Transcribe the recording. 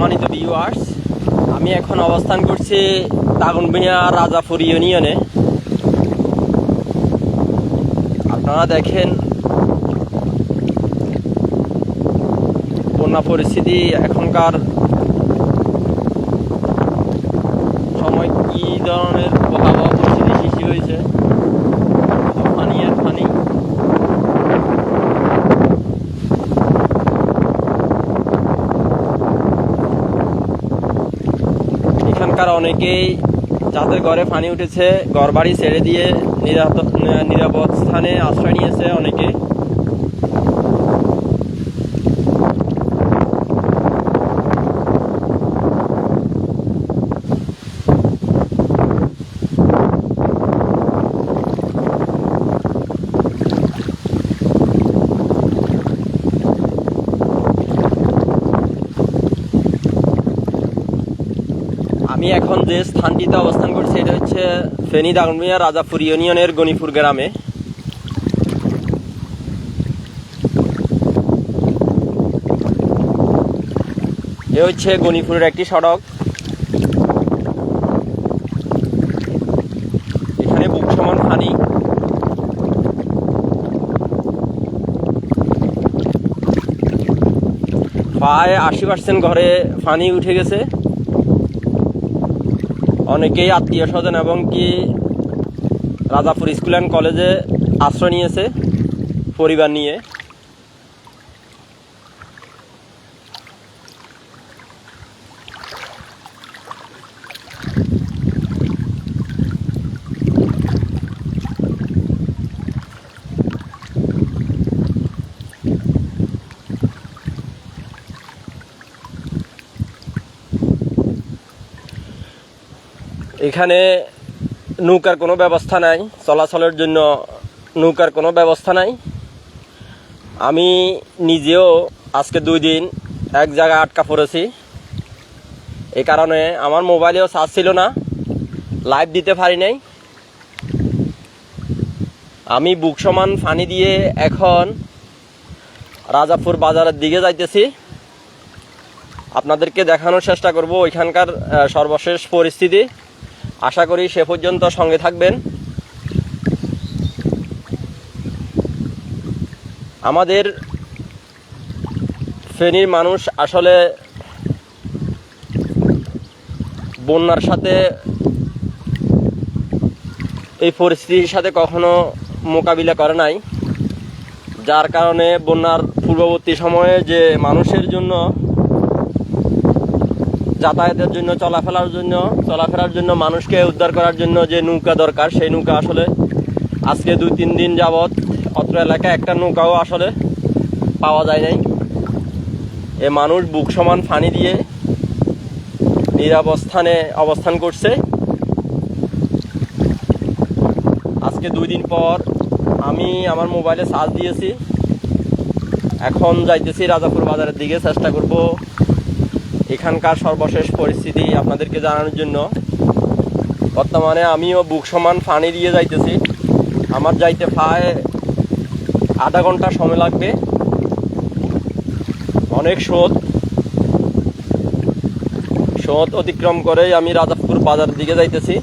সম্মানিত ভিউয়ার্স আমি এখন অবস্থান করছি দাগনবিয়া রাজাপুর ইউনিয়নে। আপনারা দেখেন বন্যা পরিস্থিতি এখনকার সময় কী ধরনের ভয়াবহ পরিস্থিতি সৃষ্টি হয়েছে পানি আর পানি এখানকার অনেকেই যাদের ঘরে পানি উঠেছে ঘর বাড়ি ছেড়ে দিয়ে নিরাপদ স্থানে আশ্রয় নিয়েছে অনেকে। এখন যে স্থানটিতে অবস্থান করছি, এটা হচ্ছে ফেনী দাগনমিয়া রাজাপুর ইউনিয়নের গণিপুর গ্রামে। এ হচ্ছে গণিপুরের একটি সড়ক। এখানে বুক সমান পানি প্রায় আশি পার্সেন্ট ঘরে পানি উঠে গেছে। অনেকেই আত্মীয় স্বজন এবং কি রাজাপুর স্কুল অ্যান্ড কলেজে আশ্রয় নিয়েছে পরিবার নিয়ে। এখানে নৌকার কোনো ব্যবস্থা নাই, চলাচলের জন্য নৌকার কোনো ব্যবস্থা নাই। আমি নিজেও আজকে দুই দিন এক জায়গায় আটকা পড়েছি। এই কারণে আমার মোবাইলেও চার্জ ছিল না লাইভ দিতে পারি নাই। আমি বুক সমান ফানি দিয়ে এখন রাজাপুর বাজারের দিকে যাইতেছি। আপনাদেরকে দেখানোর চেষ্টা করব ওইখানকার সর্বশেষ পরিস্থিতি। আশা করি সে পর্যন্ত সঙ্গে থাকবেন। আমাদের ফেনীর মানুষ আসলে বন্যার সাথে, এই পরিস্থিতির সাথে কখনো মোকাবিলা করে নাই। যার কারণে বন্যার পূর্ববর্তী সময়ে যে মানুষের জন্য যাতায়াতের জন্য, চলাফেরার জন্য চলাফেরার জন্য, মানুষকে উদ্ধার করার জন্য যে নৌকা দরকার, সেই নৌকা আসলে আজকে দুই, তিন দিন যাবৎ অত্র এলাকায় একটা নৌকাও আসলে পাওয়া যায় নাই। এ মানুষ বুক সমান ফানি দিয়ে নিরাবস্থানে অবস্থান করছে। আজকে দুই দিন পর আমি আমার মোবাইলে চার্জ দিয়েছি। এখন যাইতেছি রাজাপুর বাজারের দিকে, চেষ্টা করব এখানকার সর্বশেষ পরিস্থিতি আপনাদেরকে জানানোর জন্য। বর্তমানে আমিও বুক সমান ফানি দিয়ে যাইতেছি। আমার যাইতে প্রায় আধা ঘণ্টা সময় লাগবে। অনেক স্রোত। স্রোত অতিক্রম করেই আমি রাজাপুর বাজার দিকে যাইতেছি।